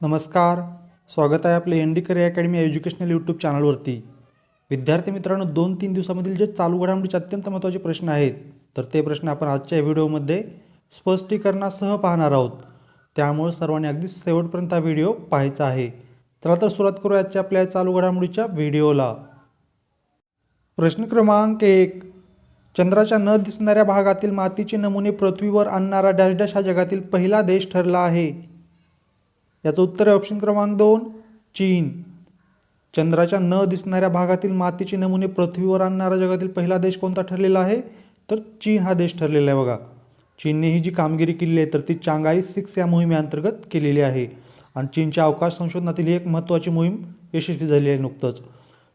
नमस्कार. स्वागत आहे आपले N D career academy educational YouTube चॅनलवरती. विद्यार्थी मित्रांनो दोन तीन दिवसामधील जे चालू घडामोडीचे अत्यंत महत्त्वाचे प्रश्न आहेत तर ते प्रश्न आपण आजच्या व्हिडिओमध्ये स्पष्टीकरणासह पाहणार आहोत. त्यामुळे सर्वांनी अगदी शेवटपर्यंत हा व्हिडिओ पाहायचा आहे. चला तर सुरुवात करूया आजच्या आपल्या चालू घडामोडीच्या व्हिडिओला. प्रश्न क्रमांक एक. चंद्राच्या न दिसणाऱ्या भागातील मातीचे नमुने पृथ्वीवर आणणारा डॅश डॅश हा जगातील पहिला देश ठरला आहे. याचं उत्तर आहे ऑप्शन क्रमांक दोन चीन. चंद्राच्या न दिसणाऱ्या भागातील मातीचे नमुने पृथ्वीवर आणणारा जगातील पहिला देश कोणता ठरलेला आहे? तर चीन हा देश ठरलेला आहे बघा. चीनने ही जी कामगिरी केली आहे तर ती चांगाई सिक्स या मोहिमेअंतर्गत केलेली आहे. आणि चीनच्या अवकाश संशोधनातील ही एक महत्त्वाची मोहीम यशस्वी झाली आहे नुकतंच.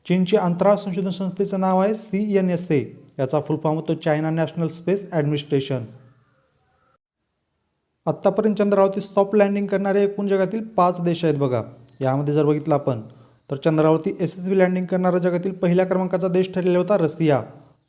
चीनची अंतराळ संशोधन संस्थेचं नाव आहे सी एन एस ए. याचा फुल फॉर्म होतो चायना नॅशनल स्पेस ॲडमिनिस्ट्रेशन. आत्तापर्यंत चंद्रावरती सॉफ्ट लँडिंग करणारे एकूण जगातील पाच देश आहेत बघा. यामध्ये जर बघितलं आपण तर चंद्रावरती एस एस बी लँडिंग करणारा जगातील पहिल्या क्रमांकाचा देश ठरलेला होता रशिया.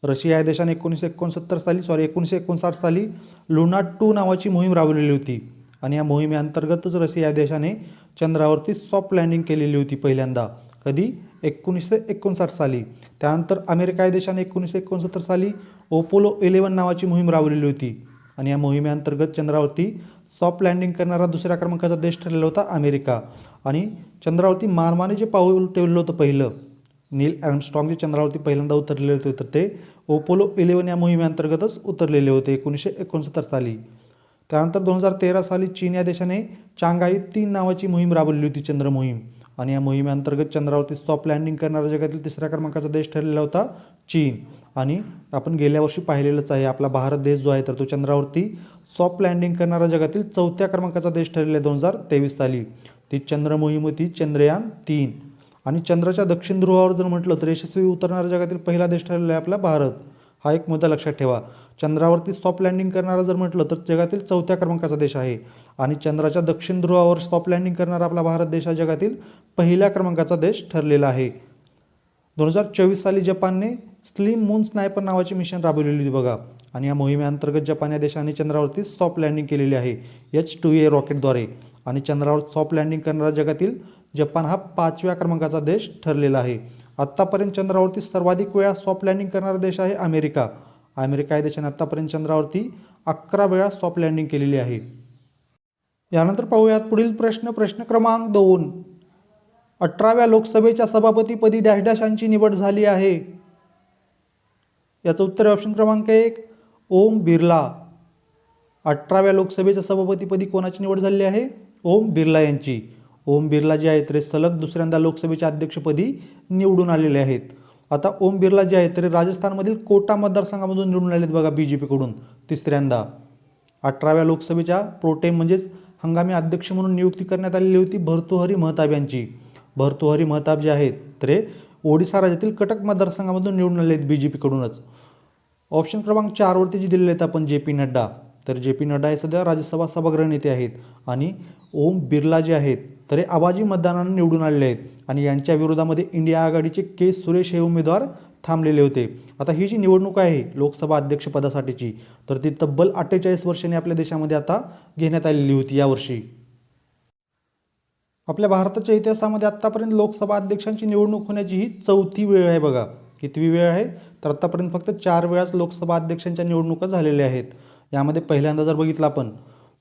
रशिया या देशाने एकोणीसशे एकोणसत्तर साली सॉरी एकोणीसशे एकोणसाठ साली लुना टू नावाची मोहीम राबवलेली होती. आणि या मोहिमेअंतर्गतच रशिया या देशाने चंद्रावरती सॉफ्ट लँडिंग केलेली होती पहिल्यांदा कधी? एकोणीसशे एकोणसाठ साली. त्यानंतर अमेरिका या देशाने एकोणीसशे एकोणसत्तर साली ओपोलो इलेवन नावाची मोहीम राबवलेली होती. आणि या मोहिमेअंतर्गत चंद्रावरती सॉफ्ट लँडिंग करणारा दुसऱ्या क्रमांकाचा देश ठरलेला होता अमेरिका. आणि चंद्रावरती मानवाने जे पाऊल ठेवलेलं होतं पहिलं नील ॲर्मस्ट्रॉंग जे चंद्रावरती पहिल्यांदा उतरलेले होते तर ते ओपोलो इलेवन या मोहिमेअंतर्गतच उतरलेले होते एकोणीसशे एकोणसत्तर साली. त्यानंतर दोन हजार तेरा साली चीन या देशाने चांगाई तीन नावाची मोहीम राबवली होती चंद्र मोहीम. आणि या मोहिमेअंतर्गत चंद्रावरती सॉफ्ट लँडिंग करणारा जगातील तिसऱ्या क्रमांकाचा देश ठरलेला होता चीन. आणि आपण गेल्या वर्षी पाहिलेलंच आहे आपला भारत देश जो आहे तर तो चंद्रावरती सॉफ्ट लँडिंग करणारा जगातील चौथ्या क्रमांकाचा देश ठरलेला आहे दोन हजार तेवीस साली. ती चंद्र मोहीम होती चंद्रयान तीन. आणि चंद्राच्या दक्षिण ध्रुवावर जर म्हटलं तर यशस्वी उतरणारा जगातील पहिला देश ठरलेला आहे आपला भारत. हा एक मुद्दा लक्षात ठेवा. चंद्रावरती सॉफ्ट लँडिंग करणारा जर म्हटलं तर जगातील चौथ्या क्रमांकाचा देश आहे. आणि चंद्राच्या दक्षिण ध्रुवावर सॉफ्ट लँडिंग करणारा आपला भारत देश हा जगातील पहिल्या क्रमांकाचा देश ठरलेला आहे. दोन हजार चोवीस साली जपानने स्लिम मून स्नायपर नावाची मिशन राबवलेली होती बघा. आणि या मोहिमेअंतर्गत जपान या देशाने चंद्रावरती सॉफ्ट लँडिंग केलेली आहे. एच टू ए रॉकेटद्वारे आणि चंद्रावर सॉफ्ट लँडिंग करणारा जगातील जपान हा पाचव्या क्रमांकाचा देश ठरलेला आहे. आत्तापर्यंत चंद्रावरती सर्वाधिक वेळा सॉफ्ट लँडिंग करणारा देश आहे अमेरिका. अमेरिका या देशाने आत्तापर्यंत चंद्रावरती अकरा वेळा सॉफ्ट लँडिंग केलेली आहे. यानंतर पाहूयात पुढील प्रश्न प्रश्न क्रमांक दोन. अठराव्या लोकसभेच्या सभापतीपदी डॅश डॅश यांची निवड झाली आहे. याचं उत्तर ऑप्शन क्रमांक एक. ओम बिर्ला. अठराव्या लोकसभेच्या सभापतीपदी कोणाची निवड झाली आहे? ओम बिर्ला यांची. ओम बिर्ला जे आहेत ते सलग दुसऱ्यांदा लोकसभेच्या अध्यक्षपदी निवडून आलेले आहेत. आता ओम बिर्ला जे आहेत ते राजस्थानमधील कोटा मतदारसंघामधून निवडून आलेत बघा बी जे पीकडून तिसऱ्यांदा. अठराव्या लोकसभेच्या प्रोटेम म्हणजेच हंगामी अध्यक्ष म्हणून नियुक्ती करण्यात आलेली होती भर्तुहरी महताब यांची. भर्तुहरी महताब जे आहेत तर ओडिसा राज्यातील कटक मतदारसंघामधून निवडून आले आहेत बी जे पीकडूनच. ऑप्शन क्रमांक चारवरती जे दिलेले आहेत आपण जे पी नड्डा तर जे पी नड्डा हे सध्या राज्यसभा सभागृह नेते आहेत आणि ओम बिर्ला जे आहेत तर हे आवाजी मतदानाने निवडून आलेले आहेत आणि यांच्या विरोधामध्ये इंडिया आघाडीचे के सुरेश हे उमेदवार थांबलेले होते. आता ही जी निवडणूक आहे लोकसभा अध्यक्षपदासाठीची तर ती तब्बल अठ्ठेचाळीस वर्षांनी आपल्या देशामध्ये आता घेण्यात आलेली होती यावर्षी आपल्या भारताच्या इतिहासामध्ये आत्तापर्यंत लोकसभा अध्यक्षांची निवडणूक होण्याची ही चौथी वेळ आहे बघा. कितवी वेळ आहे? तर आत्तापर्यंत फक्त चार वेळाच लोकसभा अध्यक्षांच्या निवडणुका झालेल्या आहेत. यामध्ये पहिल्यांदा जर बघितलं आपण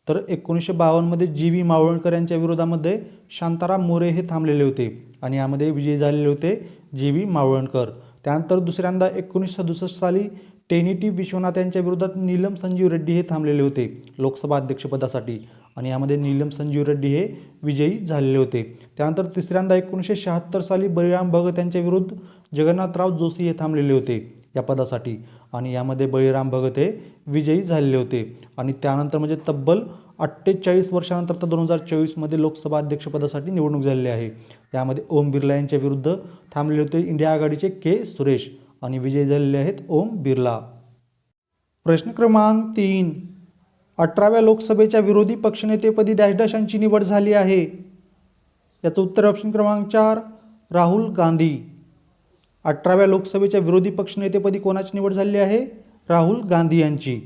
तर एकोणीसशे बावन्नमध्ये जी व्ही मावळणकर यांच्या विरोधामध्ये शांताराम मोरे हे थांबलेले होते आणि यामध्ये विजयी झालेले होते जी व्ही मावळणकर. त्यानंतर दुसऱ्यांदा एकोणीसशे सदुसष्ट साली टेनिटी विश्वनाथ यांच्या विरोधात नीलम संजीव रेड्डी हे थांबलेले होते लोकसभा अध्यक्षपदासाठी. आणि यामध्ये नीलम संजीव रेड्डी हे विजयी झालेले होते. त्यानंतर तिसऱ्यांदा एकोणीसशे शहात्तर साली बळीराम भगत यांच्या विरुद्ध जगन्नाथराव जोशी हे थांबलेले होते या पदासाठी. आणि यामध्ये बळीराम भगत हे विजयी झालेले होते. आणि त्यानंतर म्हणजे तब्बल अठ्ठेचाळीस वर्षानंतर तर दोन हजार चोवीसमध्ये लोकसभा अध्यक्षपदासाठी निवडणूक झालेली आहे. यामध्ये ओम बिर्ला यांच्या विरुद्ध थांबलेले होते इंडिया आघाडीचे के सुरेश आणि विजयी झालेले आहेत ओम बिर्ला. प्रश्न क्रमांक तीन. अठराव्या लोकसभेच्या विरोधी पक्षनेतेपदी डॅश डॅश यांची निवड झाली आहे. याचं उत्तर ऑप्शन क्रमांक चार राहुल गांधी. अठराव्या लोकसभेच्या विरोधी पक्षनेतेपदी कोणाची निवड झाली आहे? राहुल गांधी यांची.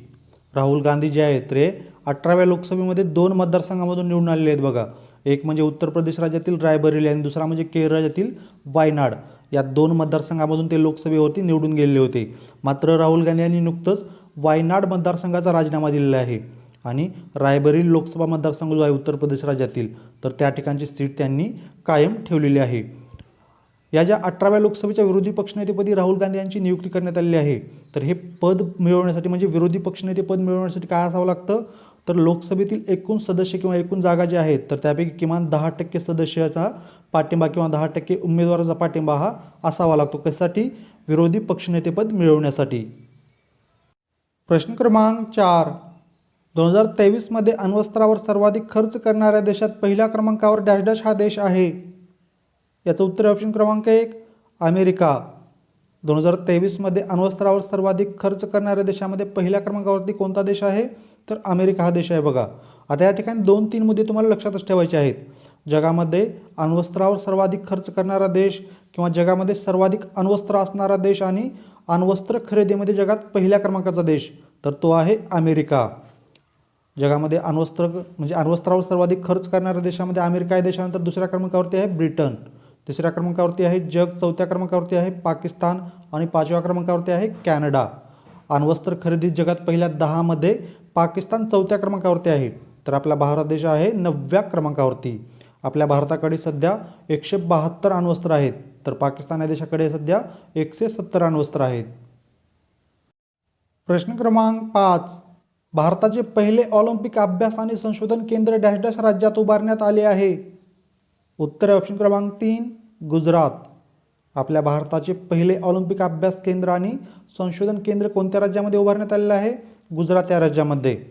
राहुल गांधी जे आहेत रे अठराव्या लोकसभेमध्ये दोन मतदारसंघामधून निवडून आलेले आहेत बघा. एक म्हणजे उत्तर प्रदेश राज्यातील रायबरेली आणि दुसरा म्हणजे केरळ राज्यातील वायनाड. या दोन मतदारसंघामधून ते लोकसभेवरती निवडून गेलेले होते. मात्र राहुल गांधी यांनी नुकतंच वायनाड मतदारसंघाचा राजीनामा दिलेला आहे. आणि रायबरेली लोकसभा मतदारसंघ जो आहे उत्तर प्रदेश राज्यातील तर त्या ठिकाणची सीट त्यांनी कायम ठेवलेली आहे. या ज्या अठराव्या लोकसभेच्या विरोधी पक्षनेतेपदी राहुल गांधी यांची नियुक्ती करण्यात आलेली आहे तर हे पद मिळवण्यासाठी म्हणजे विरोधी पक्षनेते पद मिळवण्यासाठी काय असावं लागतं? तर लोकसभेतील एकूण सदस्य किंवा एकूण जागा ज्या आहेत तर त्यापैकी किमान दहा टक्के सदस्याचा पाठिंबा किंवा दहा टक्के उमेदवाराचा पाठिंबा हा असावा लागतो. कशासाठी? विरोधी पक्षनेतेपद मिळवण्यासाठी. प्रश्न क्रमांक चार. दोन हजार तेवीसमध्ये अण्वस्त्रावर सर्वाधिक खर्च करणाऱ्या देशात पहिल्या क्रमांकावर डॅश डॅश हा देश आहे. याचं उत्तर ऑप्शन क्रमांक एक अमेरिका. दोन हजार तेवीसमध्ये अण्वस्त्रावर सर्वाधिक खर्च करणाऱ्या देशामध्ये पहिल्या क्रमांकावरती कोणता देश आहे? तर अमेरिका हा देश आहे बघा. आता या ठिकाणी दोन तीन मुद्दे तुम्हाला लक्षातच ठेवायचे आहेत. जगामध्ये अण्वस्त्रावर सर्वाधिक खर्च करणारा देश किंवा जगामध्ये सर्वाधिक अण्वस्त्र असणारा देश आणि अण्वस्त्र खरेदीमध्ये जगात पहिल्या क्रमांकाचा देश तर तो आहे अमेरिका. जगामध्ये अण्वस्त्र म्हणजे अण्वस्त्रावर सर्वाधिक खर्च करणाऱ्या देशामध्ये अमेरिका या देशानंतर दुसऱ्या क्रमांकावरती आहे ब्रिटन. तिसऱ्या क्रमांकावरती आहे जग. चौथ्या क्रमांकावरती आहे पाकिस्तान. आणि पाचव्या क्रमांकावरती आहे कॅनडा. अण्वस्त्र खरेदी जगात पहिल्या दहामध्ये पाकिस्तान चौथ्या क्रमांकावरती आहे. तर आपला भारत देश आहे नवव्या क्रमांकावरती. आपल्या भारताकडे सध्या एकशे बहात्तर अण्वस्त्र आहेत. तर पाकिस्तान या देशाकडे सध्या एकशे सत्तर अण्वस्त्र आहेत. प्रश्न क्रमांक पाच. भारताचे पहिले ऑलिम्पिक अभ्यास आणि संशोधन केंद्र डॅश डॅश राज्यात उभारण्यात आले आहे. उत्तर ऑप्शन क्रमांक तीन गुजरात. आपल्या भारताचे पहिले ऑलिम्पिक अभ्यास केंद्र आणि संशोधन केंद्र कोणत्या राज्यामध्ये उभारण्यात आलेलं आहे? गुजरात या राज्यामध्ये.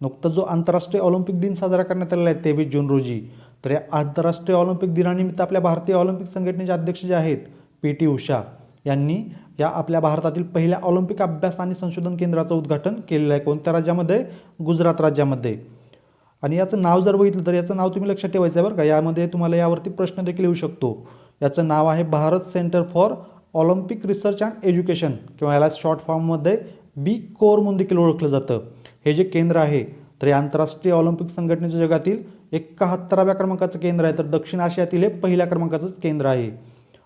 नुकतं जो आंतरराष्ट्रीय ऑलिम्पिक दिन साजरा करण्यात आलेला आहे तेवीस जून रोजी. तर या आंतरराष्ट्रीय ऑलिम्पिक दिनानिमित्त आपल्या भारतीय ऑलिम्पिक संघटनेचे अध्यक्ष जे आहेत पी टी उषा यांनी या आपल्या भारतातील पहिल्या ऑलिम्पिक अभ्यास आणि संशोधन केंद्राचं उद्घाटन केलेलं आहे. कोणत्या राज्यामध्ये? गुजरात राज्यामध्ये. आणि याचं नाव जर बघितलं तर याचं नाव तुम्ही लक्षात ठेवायचं आहे बरं का. यामध्ये तुम्हाला यावरती प्रश्न देखील येऊ शकतो. याचं नाव आहे Bharat centre for Olympic research and education किंवा याला शॉर्ट फॉर्ममध्ये बी कोर म्हणून देखील ओळखलं जातं. हे जे केंद्र आहे तर हे आंतरराष्ट्रीय ऑलिम्पिक संघटनेच्या जगातील एकाहत्तराव्या क्रमांकाचं केंद्र आहे तर दक्षिण आशियातील हे पहिल्या क्रमांकाचंच केंद्र आहे.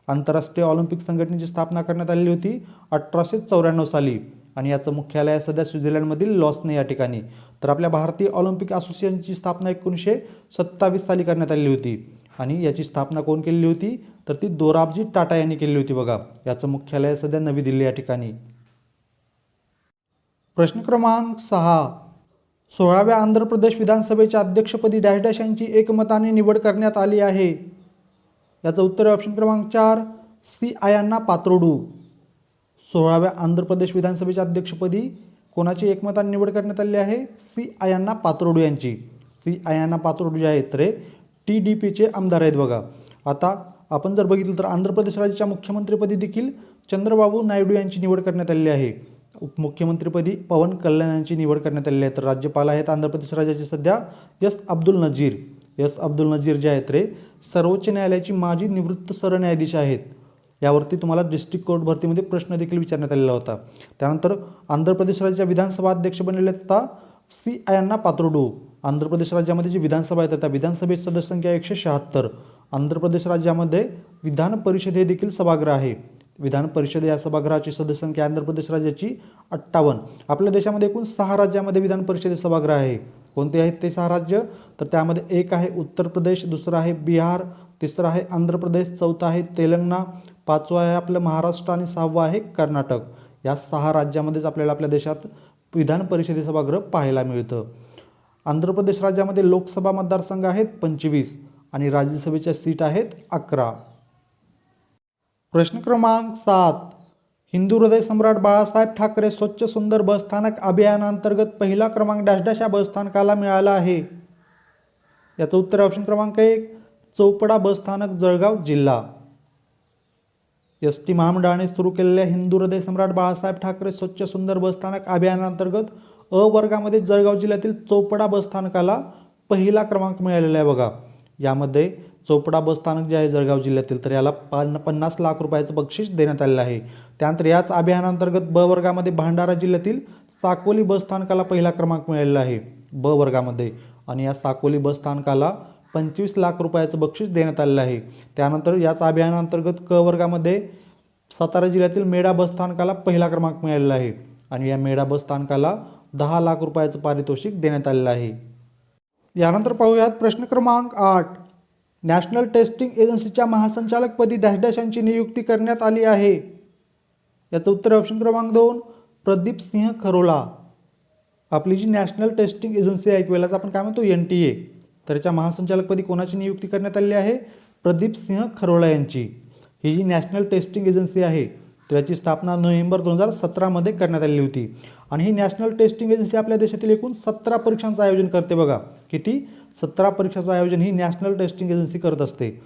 आंतरराष्ट्रीय ऑलिम्पिक संघटनेची स्थापना करण्यात आलेली होती अठराशे चौऱ्याण्णव साली आणि याचं मुख्यालय आहे सध्या स्वित्झर्लंडमधील लॉसने या ठिकाणी. तर आपल्या भारतीय ऑलिम्पिक असोसिएशनची स्थापना एकोणीसशे सत्तावीस साली करण्यात आलेली होती. आणि याची स्थापना कोण केलेली होती? तर ती दोराबजी टाटा यांनी केलेली होती बघा. याचं मुख्यालय सध्या नवी दिल्ली या ठिकाणी. प्रश्न क्रमांक सहा. सोळाव्या आंध्र प्रदेश विधानसभेच्या अध्यक्षपदी डॅश डॅश यांची एकमताने निवड करण्यात आली आहे. याचं उत्तर ऑप्शन क्रमांक चार सी आयांना पात्रोडू. सोळाव्या आंध्र प्रदेश विधानसभेच्या अध्यक्षपदी कोणाची एकमताने निवड करण्यात आली आहे? सी आयांना पात्रोडू यांची. सी आयांना पात्रोडू जे आहेत रे टी डी पीचे आमदार आहेत बघा. आता आपण जर बघितलं तर आंध्र प्रदेश राज्याच्या मुख्यमंत्रीपदी देखील चंद्रबाबू नायडू यांची निवड करण्यात आलेली आहे. उपमुख्यमंत्रीपदी पवन कल्याण यांची निवड करण्यात आलेली आहे. तर राज्यपाल आहेत आंध्र प्रदेश राज्याचे सध्या यस अब्दुल नजीर. यस अब्दुल नजीर जे आहेत रे सर्वोच्च न्यायालयाची माजी निवृत्त सरन्यायाधीश आहेत. यावरती तुम्हाला डिस्ट्रिक्ट कोर्ट भरतीमध्ये प्रश्न देखील विचारण्यात आलेला होता. त्यानंतर आंध्र प्रदेश राज्याच्या विधानसभा अध्यक्ष बनलेले आहेत आता सी अण्णा पात्रोडू. आंध्र प्रदेश राज्यामध्ये जी विधानसभा आहेत त्या विधानसभेची सदस्य संख्या एकशे शहात्तर. आंध्र प्रदेश राज्यामध्ये विधान परिषद हे देखील सभागृह आहे. विधान परिषद या सभागृहाची सदस्यसंख्या आंध्र प्रदेश राज्याची अठ्ठावन्न. आपल्या देशामध्ये एकूण सहा राज्यामध्ये विधान परिषदे सभागृह आहे. कोणते आहेत ते सहा राज्य? तर त्यामध्ये एक आहे उत्तर प्रदेश दुसरं आहे बिहार तिसरं आहे आंध्र प्रदेश चौथं आहे तेलंगणा पाचवं आहे आपलं महाराष्ट्र आणि सहावं आहे कर्नाटक. या सहा राज्यामध्येच आपल्याला आपल्या देशात विधान परिषदे सभागृह पाहायला मिळतं. आंध्र प्रदेश राज्यामध्ये लोकसभा मतदारसंघ आहेत पंचवीस आणि राज्यसभेच्या सीट आहेत अकरा. प्रश्न क्रमांक सात. हिंदू हृदय सम्राट बाळासाहेब ठाकरे स्वच्छ सुंदर बसस्थानक अभियानांतर्गत पहिला क्रमांक डॅश या बसस्थानकाला मिळाला आहे. याचं उत्तर ऑप्शन क्रमांक एक चौपडा बसस्थानक जळगाव जिल्हा. एस टी महामंडळाने सुरू केलेल्या हिंदू हृदय सम्राट बाळासाहेब ठाकरे स्वच्छ सुंदर बसस्थानक अभियानांतर्गत अ वर्गामध्ये जळगाव जिल्ह्यातील चौपडा बसस्थानकाला पहिला क्रमांक मिळालेला आहे बघा. यामध्ये चोपडा बसस्थानक जे आहे जळगाव जिल्ह्यातील तर याला पन्न पन्नास लाख रुपयाचं बक्षीस देण्यात आलेलं आहे. त्यानंतर याच अभियानांतर्गत ब वर्गामध्ये भांडारा जिल्ह्यातील साकोली बसस्थानकाला पहिला क्रमांक मिळालेला आहे ब वर्गामध्ये. आणि या साकोली बसस्थानकाला पंचवीस लाख रुपयाचं बक्षीस देण्यात आलेलं आहे. त्यानंतर याच अभियानांतर्गत क वर्गामध्ये सातारा जिल्ह्यातील मेढा बस स्थानकाला पहिला क्रमांक मिळालेला आहे. आणि या मेढा बस स्थानकाला दहा लाख रुपयाचं पारितोषिक देण्यात आलेलं आहे. यानंतर पाहूयात प्रश्न क्रमांक आठ. नॅशनल टेस्टिंग एजन्सीच्या महासंचालकपदी डॅश डॅश यांची नियुक्ती करण्यात आली आहे. याचं उत्तर ऑप्शन क्रमांक दोन प्रदीप सिंह खरोला. आपली जी नॅशनल टेस्टिंग एजन्सी आहे किंवा आपण काय म्हणतो एन टी ए. तर याच्या महासंचालकपदी कोणाची नियुक्ती करण्यात आली आहे? प्रदीप सिंह खरोला यांची. ही जी नॅशनल टेस्टिंग एजन्सी आहे त्याची स्थापना नोव्हेंबर दोन हजार सतरामध्ये करण्यात आलेली होती. आणि ही नॅशनल टेस्टिंग एजन्सी आपल्या देशातील एकूण सतरा परीक्षांचं आयोजन करते बघा. किती? सतरा परीक्षांचं आयोजन ही नॅशनल टेस्टिंग एजन्सी करत असते.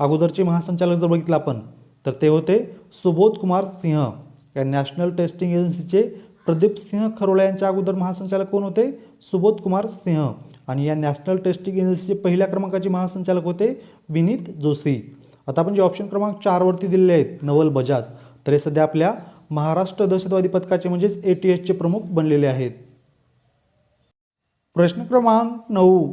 अगोदरचे महासंचालक जर बघितलं आपण तर ते होते सुबोध कुमार सिंह. या नॅशनल टेस्टिंग एजन्सीचे प्रदीप सिंह खरोला यांच्या अगोदर महासंचालक कोण होते? सुबोध कुमार सिंह. आणि या नॅशनल टेस्टिंग एजन्सीचे पहिल्या क्रमांकाचे महासंचालक होते विनीत जोशी. आता आपण जे ऑप्शन क्रमांक चारवरती दिलेले आहेत नवल बजाज. तर हे सध्या आपल्या महाराष्ट्र दहशतवादी पथकाचे म्हणजेच ए टी एसचे प्रमुख बनलेले आहेत. प्रश्न क्रमांक नऊ.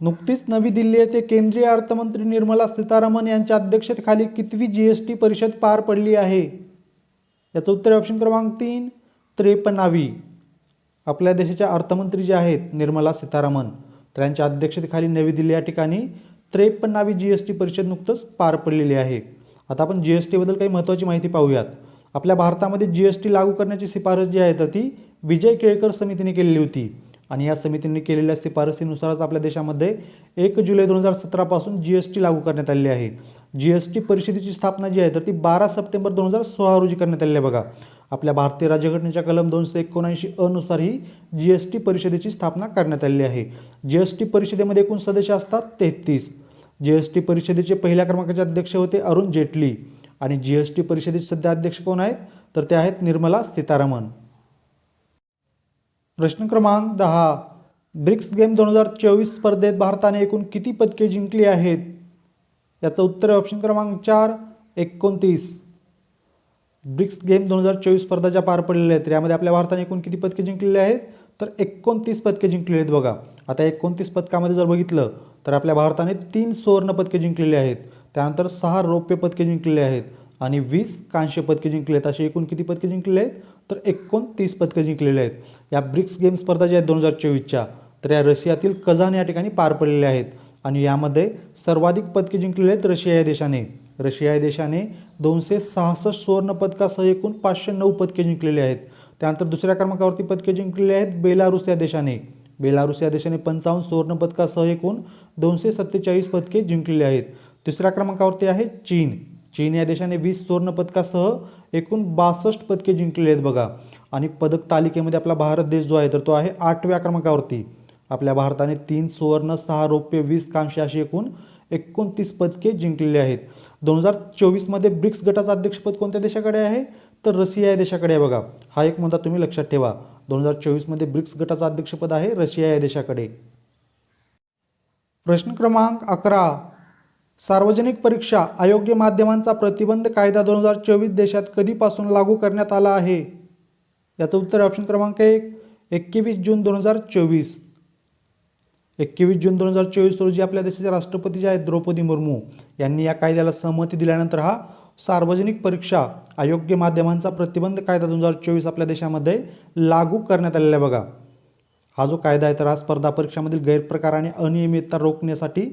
नुकतीच नवी दिल्ली येथे केंद्रीय अर्थमंत्री निर्मला सीतारामन यांच्या अध्यक्षतेखाली कितवी जी एस टी परिषद पार पडली आहे? याचं उत्तर ऑप्शन क्रमांक तीन त्रेपन्नावी. आपल्या देशाच्या अर्थमंत्री जे आहेत निर्मला सीतारामन तर यांच्या अध्यक्षतेखाली नवी दिल्ली या ठिकाणी त्रेपन्नावी जी एस टी परिषद नुकतंच पार पडलेली आहे. आता आपण जी एस टीबद्दल काही महत्त्वाची माहिती पाहूयात. आपल्या भारतामध्ये जी एस टी लागू करण्याची शिफारस जी आहे तर ती विजय केळकर समितीने केलेली होती. आणि या समितीने केलेल्या शिफारसीनुसारच आपल्या देशामध्ये एक जुलै दोन हजार सतरापासून जी एस टी लागू करण्यात आलेली आहे. जी एस टी परिषदेची स्थापना जी आहे तर ती बारा सप्टेंबर दोन हजार सोळा रोजी करण्यात आलेली आहे बघा. आपल्या भारतीय राज्यघटनेच्या कलम दोनशे एकोणऐंशी अनुसार ही जी एस टी परिषदेची स्थापना करण्यात आलेली आहे. जी एस टी परिषदेमध्ये एकूण सदस्य असतात तेहतीस. जी एस टी परिषदेचे पहिल्या क्रमांकाचे अध्यक्ष होते अरुण जेटली. आणि जी एस टी परिषदेचे सध्या अध्यक्ष कोण आहेत? तर ते आहेत निर्मला सीतारामन. प्रश्न क्रमांक दहा. ब्रिक्स गेम दोन हजार चोवीस स्पर्धेत भारताने एकूण किती पदके जिंकली आहेत? याचं उत्तर ऑप्शन क्रमांक चार एकोणतीस. ब्रिक्स गेम दोन हजार चोवीस स्पर्धा ज्या पार पडलेल्या आहेत तर यामध्ये आपल्या भारताने एकूण किती पदके जिंकलेली आहेत? तर एकोणतीस पदके जिंकलेली आहेत बघा. आता एकोणतीस पदकामध्ये जर बघितलं तर आपल्या भारताने तीन सुवर्ण पदके जिंकलेली आहेत. त्यानंतर सहा रौप्य पदके जिंकलेली आहेत आणि वीस कांस्य पदके जिंकले आहेत. असे एकूण किती पदके जिंकलेले आहेत? तर एकोणतीस पदके जिंकलेले आहेत. या ब्रिक्स गेम स्पर्धा ज्या आहेत दोन हजार चोवीसच्या तर या रशियातील कझान या ठिकाणी पार पडलेल्या आहेत. आणि यामध्ये सर्वाधिक पदके जिंकलेले आहेत रशिया या देशाने. रशिया या देशाने दोनशे सहासष्ट सुवर्ण पदकासह एकूण पाचशे नऊ पदके जिंकलेली आहेत. त्यानंतर दुसऱ्या क्रमांकावरती पदके जिंकलेली आहेत बेलारुस या देशाने. बेलारुस या देशाने पंचावन्न सुवर्णपदकासह एकूण दोनशे सत्तेचाळीस पदके जिंकलेली आहेत. तिसऱ्या क्रमांकावरती आहे चीन. चीन या देशाने वीस सुवर्णपदकासह एकूण बासष्ट पदके जिंकलेली आहेत बघा. आणि पदक तालिकेमध्ये आपला भारत देश जो आहे तर तो आहे आठव्या क्रमांकावरती. आपल्या भारताने तीन सुवर्ण सहा रौप्य वीस कांस्य अशी एकूण एकोणतीस पदके जिंकलेली आहेत. दोन हजार चोवीसमध्ये ब्रिक्स गटाचं अध्यक्षपद कोणत्या देशाकडे आहे? तर रशिया या देशाकडे आहे बघा. हा एक मुद्दा तुम्ही लक्षात ठेवा. दोन हजार चोवीसमध्ये ब्रिक्स गटाचं अध्यक्षपद आहे रशिया या देशाकडे. प्रश्न क्रमांक अकरा. सार्वजनिक परीक्षा अयोग्य माध्यमांचा प्रतिबंध कायदा दोन हजार चोवीस देशात कधीपासून लागू करण्यात आला आहे? याचं उत्तर ऑप्शन क्रमांक एक. एकवीस जून दोन हजार चोवीस. एकवीस जून दोन हजार चोवीस रोजी आपल्या देशाचे राष्ट्रपती जे आहेत द्रौपदी मुर्मू यांनी या कायद्याला सहमती दिल्यानंतर हा सार्वजनिक परीक्षा अयोग्य माध्यमांचा प्रतिबंध कायदा दोन हजार चोवीस आपल्या देशामध्ये लागू करण्यात आलेला आहे बघा. हा जो कायदा आहे तर हा स्पर्धा परीक्षामधील गैरप्रकार आणि अनियमितता रोखण्यासाठी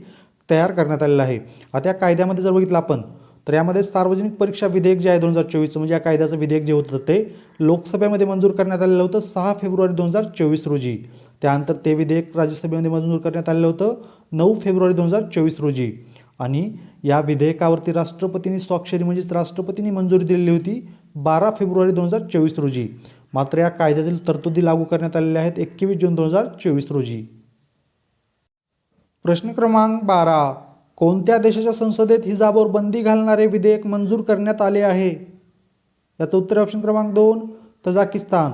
तयार करण्यात आलेला आहे. आता या कायद्यामध्ये जर बघितलं आपण तर यामध्ये सार्वजनिक परीक्षा विधेयक जे आहे दोन हजार चोवीसचं म्हणजे या कायद्याचं विधेयक जे होतं ते लोकसभेमध्ये मंजूर करण्यात आलेलं होतं सहा फेब्रुवारी दोन हजार चोवीस रोजी. त्यानंतर ते विधेयक राज्यसभेमध्ये मंजूर करण्यात आलेलं होतं नऊ फेब्रुवारी दोन हजार चोवीस रोजी. आणि या विधेयकावरती राष्ट्रपतींनी स्वाक्षरी म्हणजेच राष्ट्रपतींनी मंजुरी दिलेली होती बारा फेब्रुवारी दोन हजार चोवीस रोजी. मात्र या कायद्यातील तरतुदी लागू करण्यात आलेल्या आहेत एकवीस जून दोन हजार चोवीस रोजी. प्रश्न क्रमांक बारा. कोणत्या देशाच्या संसदेत हिजाबवर बंदी घालणारे विधेयक मंजूर करण्यात आले आहे? याचं उत्तर ऑप्शन क्रमांक दोन तजाकिस्तान.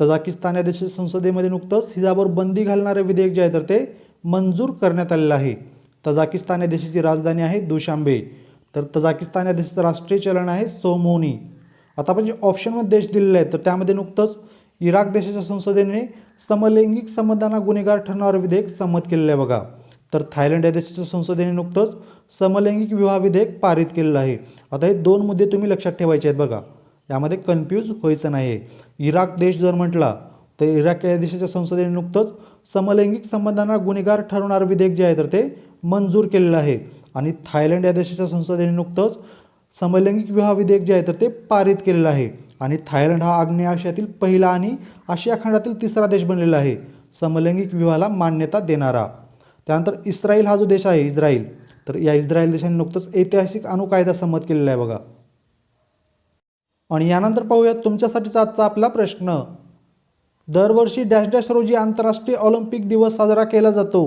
तजाकिस्तान या देशाच्या संसदेमध्ये नुकतंच हिजाबवर बंदी घालणारे विधेयक जे आहे तर ते मंजूर करण्यात आलेलं आहे. तजाकिस्तान या देशाची राजधानी आहे दुशांबे. तर तजाकिस्तान या देशाचं राष्ट्रीय चलन आहे सोमोनी. आता आपण जे ऑप्शनमध्ये देश दिलेले आहेत तर त्यामध्ये नुकतंच इराक देशाच्या संसदेने समलैंगिक संबंधांना गुन्हेगार ठरणारं विधेयक संमत केलेलं आहे बघा. तर थायलंड या देशाच्या संसदेने नुकतंच समलैंगिक विवाह विधेयक पारित केलेलं आहे. आता हे दोन मुद्दे तुम्ही लक्षात ठेवायचे आहेत बघा. यामध्ये कन्फ्यूज व्हायचं नाही आहे इराक देश जर म्हटला तर इराक या देशाच्या संसदेने नुकतंच समलैंगिक संबंधांना गुन्हेगार ठरवणारं विधेयक जे आहे तर ते मंजूर केलेलं आहे. आणि थायलंड या देशाच्या संसदेने नुकतंच समलैंगिक विवाह विधेयक जे आहे तर ते पारित केलेलं आहे. आणि थायलंड हा आग्नेय आशियातील पहिला आणि आशिया खंडातील तिसरा देश बनलेला आहे समलैंगिक विवाहाला मान्यता देणारा. त्यानंतर इस्रायल हा जो देश आहे इस्रायल तर या इस्रायल देशाने नुकतंच ऐतिहासिक अणुकायदा संमत केलेला आहे बघा. आणि यानंतर पाहूयात तुमच्यासाठीचा आजचा आपला प्रश्न. दरवर्षी डॅश डॅश रोजी आंतरराष्ट्रीय ऑलिम्पिक दिवस साजरा केला जातो.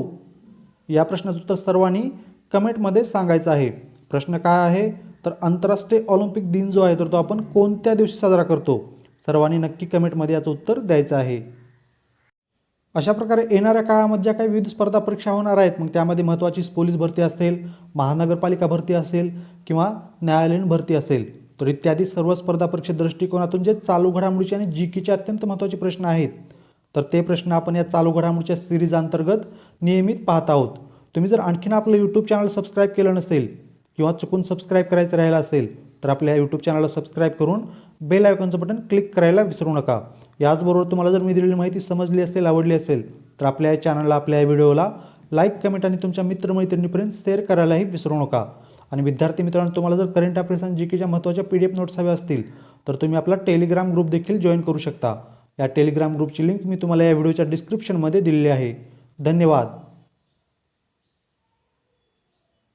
या प्रश्नाचं उत्तर सर्वांनी कमेंटमध्ये सांगायचं आहे. प्रश्न काय आहे? तर आंतरराष्ट्रीय ऑलिम्पिक दिन जो आहे तर तो आपण कोणत्या दिवशी साजरा करतो? सर्वांनी नक्की कमेंटमध्ये याचं उत्तर द्यायचं आहे. अशा प्रकारे येणाऱ्या काळामध्ये ज्या काही विविध स्पर्धा परीक्षा होणार आहेत मग त्यामध्ये महत्त्वाची पोलीस भरती असेल महानगरपालिका भरती असेल किंवा न्यायालयीन भरती असेल. तर इत्यादी सर्व स्पर्धा परीक्षा दृष्टिकोनातून जे चालू घडामोडीचे आणि जी केचे अत्यंत महत्त्वाचे प्रश्न आहेत तर ते प्रश्न आपण या चालू घडामोडीच्या सिरीज अंतर्गत नियमित पाहत आहोत. तुम्ही जर आणखीन आपलं यूट्यूब चॅनल सबस्क्राईब केलं नसेल किंवा चुकून सबस्क्राईब करायचं राहिलं असेल तर आपल्या यूट्यूब चॅनलला सबस्क्राईब करून बेल आयकॉनचं बटन क्लिक करायला विसरू नका. याचबरोबर तुम्हाला जर मी दिलेली माहिती समजली असेल आवडली असेल तर आपल्या या चॅनलला आपल्या या व्हिडिओला लाईक कमेंट आणि तुमच्या मित्रमैत्रिणीपर्यंत शेअर करायलाही विसरू नका. आणि विद्यार्थी मित्रांनो तुम्हाला जर करंट अफेअर्स आणि जी केच्या महत्त्वाच्या पी डी एफ नोट्स हव्या असतील तर तुम्ही आपला टेलिग्राम ग्रुप देखील जॉईन करू शकता. या टेलिग्राम ग्रुपची लिंक मी तुम्हाला या व्हिडिओच्या डिस्क्रिप्शनमध्ये दिलेली आहे. धन्यवाद.